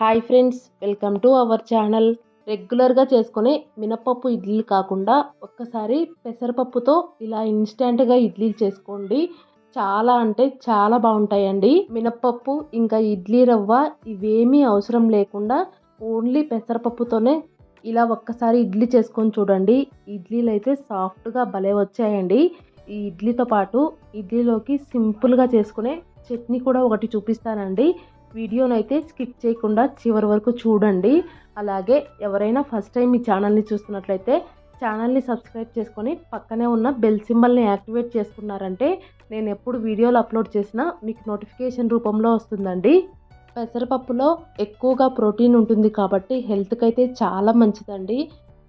Hi friends welcome to our channel రెగ్యులర్గా చేసుకునే మినపప్పు ఇడ్లీలు కాకుండా ఒక్కసారి పెసరపప్పుతో ఇలా ఇన్స్టెంట్గా ఇడ్లీలు చేసుకోండి. చాలా అంటే చాలా బాగుంటాయండి. మినపప్పు ఇంకా ఇడ్లీ రవ్వ ఇవేమీ అవసరం లేకుండా ఓన్లీ పెసరపప్పుతోనే ఇలా ఒక్కసారి ఇడ్లీ చేసుకొని చూడండి. ఇడ్లీలు అయితే సాఫ్ట్గా భలే వచ్చాయండి. ఈ ఇడ్లీతో పాటు ఇడ్లీలోకి సింపుల్గా చేసుకునే చట్నీ కూడా ఒకటి చూపిస్తానండి. వీడియోని అయితే స్కిప్ చేయకుండా చివరి వరకు చూడండి. అలాగే ఎవరైనా ఫస్ట్ టైం మీ ఛానల్ని చూస్తున్నట్లయితే ఛానల్ని సబ్స్క్రైబ్ చేసుకొని పక్కనే ఉన్న బెల్ సింబల్ని యాక్టివేట్ చేసుకున్నారంటే నేను ఎప్పుడు వీడియోలు అప్లోడ్ చేసినా మీకు నోటిఫికేషన్ రూపంలో వస్తుందండి. పెసరపప్పులో ఎక్కువగా ప్రోటీన్ ఉంటుంది కాబట్టి హెల్త్కి అయితే చాలా మంచిదండి.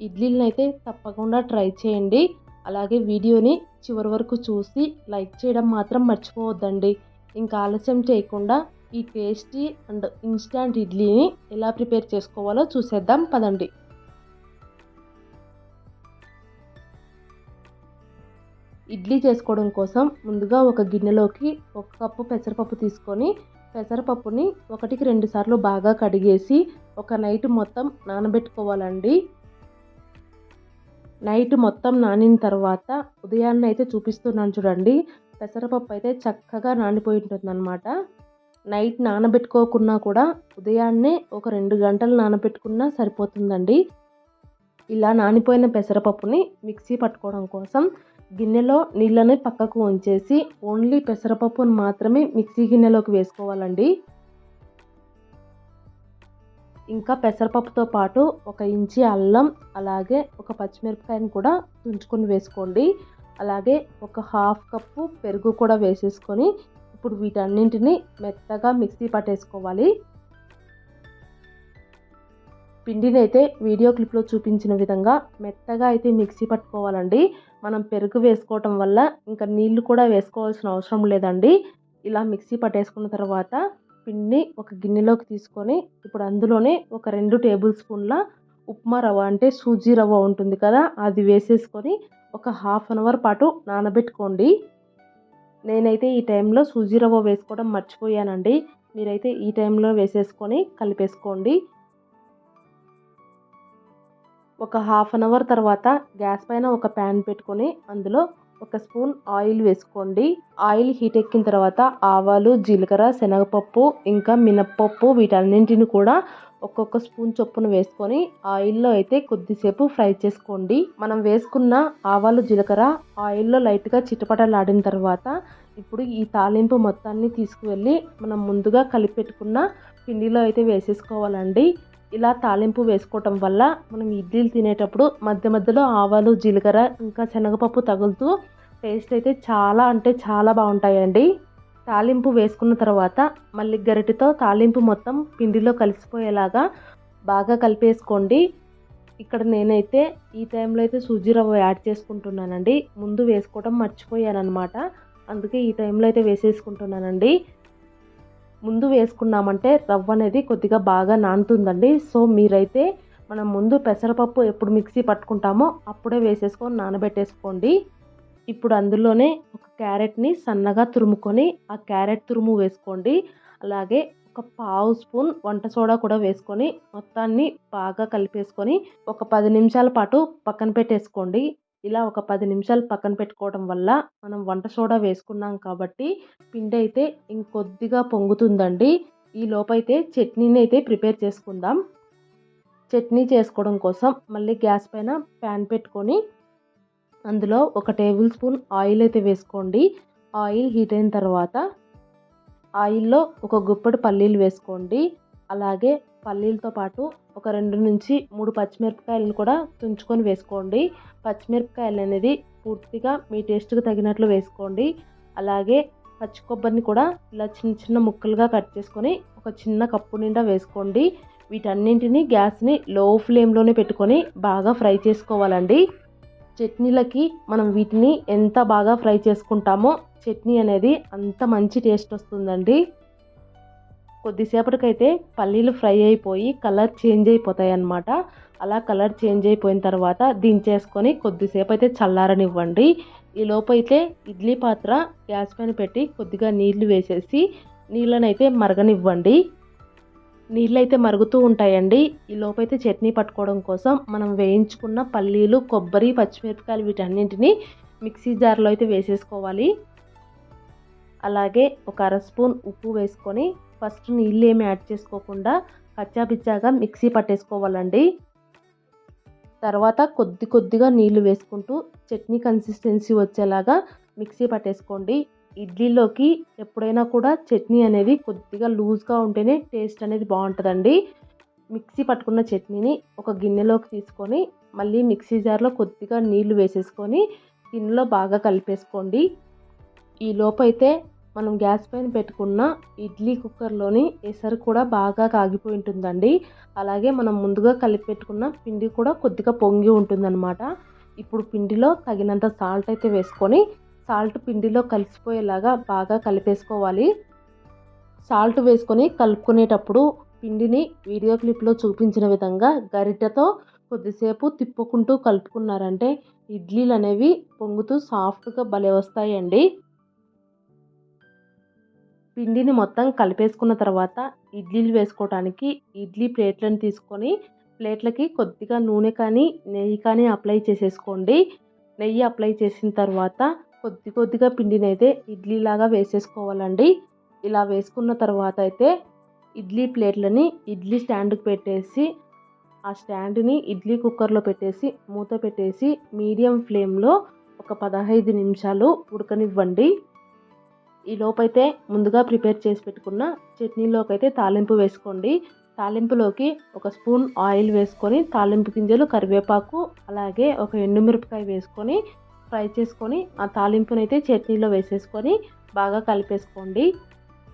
ఇడ్లీలను అయితే తప్పకుండా ట్రై చేయండి. అలాగే వీడియోని చివరి వరకు చూసి లైక్ చేయడం మాత్రం మర్చిపోవద్దండి. ఇంకా ఆలస్యం చేయకుండా ఈ టేస్టీ అండ్ ఇన్స్టాంట్ ఇడ్లీని ఎలా ప్రిపేర్ చేసుకోవాలో చూసేద్దాం పదండి. ఇడ్లీ చేసుకోవడం కోసం ముందుగా ఒక గిన్నెలోకి ఒక కప్పు పెసరపప్పు తీసుకొని పెసరపప్పుని ఒకటికి రెండు సార్లు బాగా కడిగేసి ఒక నైట్ మొత్తం నానబెట్టుకోవాలండి. నైట్ మొత్తం నానిన తర్వాత ఉదయాన్నే అయితే చూపిస్తున్నాను చూడండి పెసరపప్పు అయితే చక్కగా నానిపోయి ఉంటుందన్నమాట. నైట్ నానబెట్టుకోకున్నా కూడా ఉదయాన్నే ఒక రెండు గంటలు నానబెట్టుకున్నా సరిపోతుందండి. ఇలా నానిపోయిన పెసరపప్పుని మిక్సీ పట్టుకోవడం కోసం గిన్నెలో నీళ్ళని పక్కకు ఉంచేసి ఓన్లీ పెసరపప్పును మాత్రమే మిక్సీ గిన్నెలోకి వేసుకోవాలండి. ఇంకా పెసరపప్పుతో పాటు ఒక ఇంచి అల్లం అలాగే ఒక పచ్చిమిరపకాయను కూడా తుంచుకొని వేసుకోండి. అలాగే ఒక హాఫ్ కప్పు పెరుగు కూడా వేసేసుకొని ఇప్పుడు వీటన్నింటిని మెత్తగా మిక్సీ పట్టేసుకోవాలి. పిండిని అయితే వీడియో క్లిప్లో చూపించిన విధంగా మెత్తగా అయితే మిక్సీ పట్టుకోవాలండి. మనం పెరుగు వేసుకోవటం వల్ల ఇంకా నీళ్ళు కూడా వేసుకోవాల్సిన అవసరం లేదండి. ఇలా మిక్సీ పట్టేసుకున్న తర్వాత పిండిని ఒక గిన్నెలోకి తీసుకొని ఇప్పుడు అందులోనే ఒక రెండు టేబుల్ స్పూన్ల ఉప్మా రవ్వ అంటే సూజీ రవ్వ ఉంటుంది కదా అది వేసేసుకొని ఒక హాఫ్ అన్ అవర్ పాటు నానబెట్టుకోండి. నేనైతే ఈ టైంలో సూజీ రవ్వ వేసుకోవడం మర్చిపోయానండి. మీరైతే ఈ టైంలో వేసేసుకొని కలిపేసుకోండి. ఒక హాఫ్ అన్ అవర్ తర్వాత గ్యాస్ పైన ఒక ప్యాన్ పెట్టుకొని అందులో ఒక స్పూన్ ఆయిల్ వేసుకోండి. ఆయిల్ హీట్ ఎక్కిన తర్వాత ఆవాలు జీలకర్ర శనగపప్పు ఇంకా మినప్పప్పు వీటన్నింటిని కూడా ఒక్కొక్క స్పూన్ చొప్పున వేసుకొని ఆయిల్లో అయితే కొద్దిసేపు ఫ్రై చేసుకోండి. మనం వేసుకున్న ఆవాలు జీలకర్ర ఆయిల్లో లైట్గా చిటపటలాడిన తర్వాత ఇప్పుడు ఈ తాలింపు మొత్తాన్ని తీసుకువెళ్ళి మనం ముందుగా కలిపెట్టుకున్న పిండిలో అయితే వేసేసుకోవాలండి. ఇలా తాలింపు వేసుకోవటం వల్ల మనం ఇడ్లీలు తినేటప్పుడు మధ్య మధ్యలో ఆవాలు జీలకర్ర ఇంకా శనగపప్పు తగులుతూ టేస్ట్ అయితే చాలా అంటే చాలా బాగుంటాయండి. తాలింపు వేసుకున్న తర్వాత మళ్ళీ గరిటెతో తాలింపు మొత్తం పిండిలో కలిసిపోయేలాగా బాగా కలిపేసుకోండి. ఇక్కడ నేనైతే ఈ టైంలో అయితే సూజీ రవ్వ యాడ్ చేసుకుంటున్నానండి. ముందు వేసుకోవడం మర్చిపోయాను అనమాట అందుకే ఈ టైంలో అయితే వేసేసుకుంటున్నానండి. ముందు వేసుకున్నామంటే రవ్వ అనేది కొద్దిగా బాగా నానుతుందండి. సో మీరైతే మనం ముందు పెసరపప్పు ఎప్పుడు మిక్సీ పట్టుకుంటామో అప్పుడే వేసేసుకొని నానబెట్టేసుకోండి. ఇప్పుడు అందులోనే ఒక క్యారెట్ని సన్నగా తురుముకొని ఆ క్యారెట్ తురుము వేసుకోండి. అలాగే ఒక పావు స్పూన్ వంట సోడా కూడా వేసుకొని మొత్తాన్ని బాగా కలిపేసుకొని ఒక పది నిమిషాల పాటు పక్కన పెట్టేసుకోండి. ఇలా ఒక పది నిమిషాలు పక్కన పెట్టుకోవడం వల్ల మనం వంట సోడా వేసుకున్నాం కాబట్టి పిండి అయితే ఇంకొద్దిగా పొంగుతుందండి. ఈ లోపైతే చట్నీని అయితే ప్రిపేర్ చేసుకుందాం. చట్నీ చేసుకోవడం కోసం మళ్ళీ గ్యాస్ పైన ప్యాన్ పెట్టుకొని అందులో ఒక టేబుల్ స్పూన్ ఆయిల్ అయితే వేసుకోండి. ఆయిల్ హీట్ అయిన తర్వాత ఆయిల్లో ఒక గుప్పటి పల్లీలు వేసుకోండి. అలాగే పల్లీలతో పాటు ఒక రెండు నుంచి మూడు పచ్చిమిరపకాయలను కూడా తుంచుకొని వేసుకోండి. పచ్చిమిరపకాయలు అనేది పూర్తిగా మీ టేస్ట్కి తగినట్లు వేసుకోండి. అలాగే పచ్చి కొబ్బరిని కూడా ఇలా చిన్న చిన్న ముక్కలుగా కట్ చేసుకొని ఒక చిన్న కప్పు నిండా వేసుకోండి. వీటన్నింటినీ గ్యాస్ని లో ఫ్లేమ్లోనే పెట్టుకొని బాగా ఫ్రై చేసుకోవాలండి. చట్నీలకి మనం వీటిని ఎంత బాగా ఫ్రై చేసుకుంటామో చట్నీ అనేది అంత మంచి టేస్ట్ వస్తుందండి. కొద్దిసేపటికైతే పల్లీలు ఫ్రై అయిపోయి కలర్ చేంజ్ అయిపోతాయి అన్నమాట అలా కలర్ చేంజ్ అయిపోయిన తర్వాత దించేసుకొని కొద్దిసేపు అయితే చల్లారనివ్వండి. ఈ అయితే ఇడ్లీ పాత్ర గ్యాస్ పైన పెట్టి కొద్దిగా నీళ్ళు వేసేసి నీళ్ళనైతే మరగనివ్వండి. నీళ్ళు అయితే మరుగుతూ ఉంటాయండి. ఈ లోపైతే చట్నీ పట్టుకోవడం కోసం మనం వేయించుకున్న పల్లీలు కొబ్బరి పచ్చిమిరపకాయలు వీటన్నింటినీ మిక్సీ జార్లో అయితే వేసేసుకోవాలి. అలాగే ఒక అర స్పూన్ ఉప్పు వేసుకొని ఫస్ట్ నీళ్ళు ఏమి యాడ్ చేసుకోకుండా కచ్చాపిచ్చాగా మిక్సీ పట్టేసుకోవాలండి. తర్వాత కొద్ది కొద్దిగా నీళ్ళు వేసుకుంటూ చట్నీ కన్సిస్టెన్సీ వచ్చేలాగా మిక్సీ పట్టేసుకోండి. ఇడ్లీలోకి ఎప్పుడైనా కూడా చట్నీ అనేది కొద్దిగా లూజ్గా ఉంటేనే టేస్ట్ అనేది బాగుంటుందండి. మిక్సీ పట్టుకున్న చట్నీని ఒక గిన్నెలోకి తీసుకొని మళ్ళీ మిక్సీ జార్లో కొద్దిగా నీళ్ళు వేసేసుకొని గిన్నెలో బాగా కలిపేసుకోండి. ఈ లోపైతే మనం గ్యాస్ పైన పెట్టుకున్న ఇడ్లీ కుక్కర్లోని ఎసరు కూడా బాగా కాగిపోయి ఉంటుందండి. అలాగే మనం ముందుగా కలిపి పెట్టుకున్న పిండి కూడా కొద్దిగా పొంగి ఉంటుందన్నమాట. ఇప్పుడు పిండిలో తగినంత సాల్ట్ అయితే వేసుకొని సాల్ట్ పిండిలో కలిసిపోయేలాగా బాగా కలిపేసుకోవాలి. సాల్ట్ వేసుకొని కలుపుకునేటప్పుడు పిండిని వీడియో క్లిప్లో చూపించిన విధంగా గరిటెతో కొద్దిసేపు తిప్పుకుంటూ కలుపుకున్నారంటే ఇడ్లీలు అనేవి పొంగుతూ సాఫ్ట్గా భలే వస్తాయండి. పిండిని మొత్తం కలిపేసుకున్న తర్వాత ఇడ్లీలు వేసుకోవడానికి ఇడ్లీ ప్లేట్లను తీసుకొని ప్లేట్లకి కొద్దిగా నూనె కానీ నెయ్యి కానీ అప్లై చేసేసుకోండి. నెయ్యి అప్లై చేసిన తర్వాత కొద్ది కొద్దిగా పిండిని అయితే ఇడ్లీలాగా వేసేసుకోవాలండి. ఇలా వేసుకున్న తర్వాత అయితే ఇడ్లీ ప్లేట్లని ఇడ్లీ స్టాండ్కి పెట్టేసి ఆ స్టాండ్ని ఇడ్లీ కుక్కర్లో పెట్టేసి మూత పెట్టేసి మీడియం ఫ్లేమ్లో ఒక పదహైదు నిమిషాలు ఉడకనివ్వండి. ఈ లోపైతే ముందుగా ప్రిపేర్ చేసి పెట్టుకున్న చట్నీలోకి అయితే తాలింపు వేసుకోండి. తాలింపులోకి ఒక స్పూన్ ఆయిల్ వేసుకొని తాలింపు గింజలు కరివేపాకు అలాగే ఒక ఎండుమిరపకాయ వేసుకొని ఫ్రై చేసుకొని ఆ తాలింపునైతే చట్నీలో వేసేసుకొని బాగా కలిపేసుకోండి.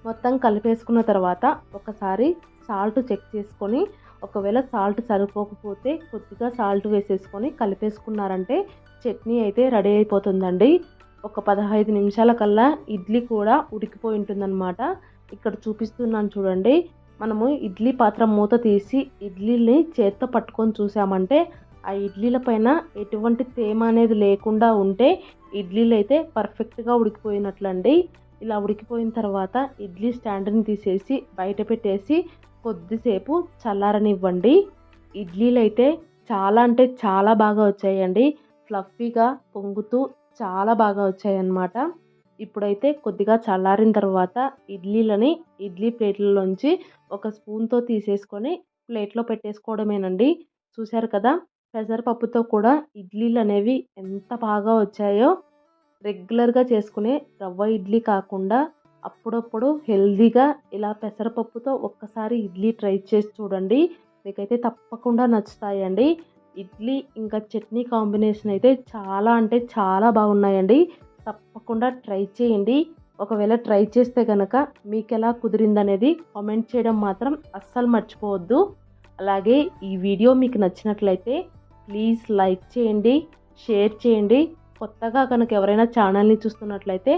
మొత్తం కలిపేసుకున్న తర్వాత ఒకసారి సాల్ట్ చెక్ చేసుకొని ఒకవేళ సాల్ట్ సరిపోకపోతే కొద్దిగా సాల్ట్ వేసేసుకొని కలిపేసుకున్నారంటే చట్నీ అయితే రెడీ అయిపోతుందండి. ఒక పదహైదు నిమిషాల కల్లా ఇడ్లీ కూడా ఉడికిపోయి ఉంటుందన్నమాట. ఇక్కడ చూపిస్తున్నాను చూడండి. మనము ఇడ్లీ పాత్ర మూత తీసి ఇడ్లీని చేత్తో పట్టుకొని చూసామంటే ఆ ఇడ్లీల పైన ఎటువంటి తేమ అనేది లేకుండా ఉంటే ఇడ్లీలు అయితే పర్ఫెక్ట్గా ఉడికిపోయినట్లండి. ఇలా ఉడికిపోయిన తర్వాత ఇడ్లీ స్టాండ్ని తీసేసి బయట పెట్టేసి కొద్దిసేపు చల్లారనివ్వండి. ఇడ్లీలు అయితే చాలా అంటే చాలా బాగా వచ్చాయండి. ఫ్లఫీగా పొంగుతూ చాలా బాగా వచ్చాయన్నమాట. ఇప్పుడైతే కొద్దిగా చల్లారిన తర్వాత ఇడ్లీలని ఇడ్లీ ప్లేట్లలోంచి ఒక స్పూన్తో తీసేసుకొని ప్లేట్లో పెట్టేసుకోవడమేనండి. చూశారు కదా పెసరపప్పుతో కూడా ఇడ్లీలు అనేవి ఎంత బాగా వచ్చాయో. రెగ్యులర్గా చేసుకునే రవ్వ ఇడ్లీ కాకుండా అప్పుడప్పుడు హెల్దీగా ఇలా పెసరపప్పుతో ఒక్కసారి ఇడ్లీ ట్రై చేసి చూడండి. మీకైతే తప్పకుండా నచ్చుతాయండి. ఇడ్లీ ఇంకా చట్నీ కాంబినేషన్ అయితే చాలా అంటే చాలా బాగున్నాయండి. తప్పకుండా ట్రై చేయండి. ఒకవేళ ట్రై చేస్తే కనుక మీకు ఎలా కుదిరిందనేది కామెంట్ చేయడం మాత్రం అస్సలు మర్చిపోవద్దు. అలాగే ఈ వీడియో మీకు నచ్చినట్లయితే ప్లీజ్ లైక్ చేయండి షేర్ చేయండి. కొత్తగా కనుక ఎవరైనా ఛానల్ని చూస్తున్నట్లయితే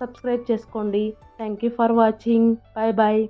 సబ్స్క్రైబ్ చేసుకోండి. Thank you for watching. Bye bye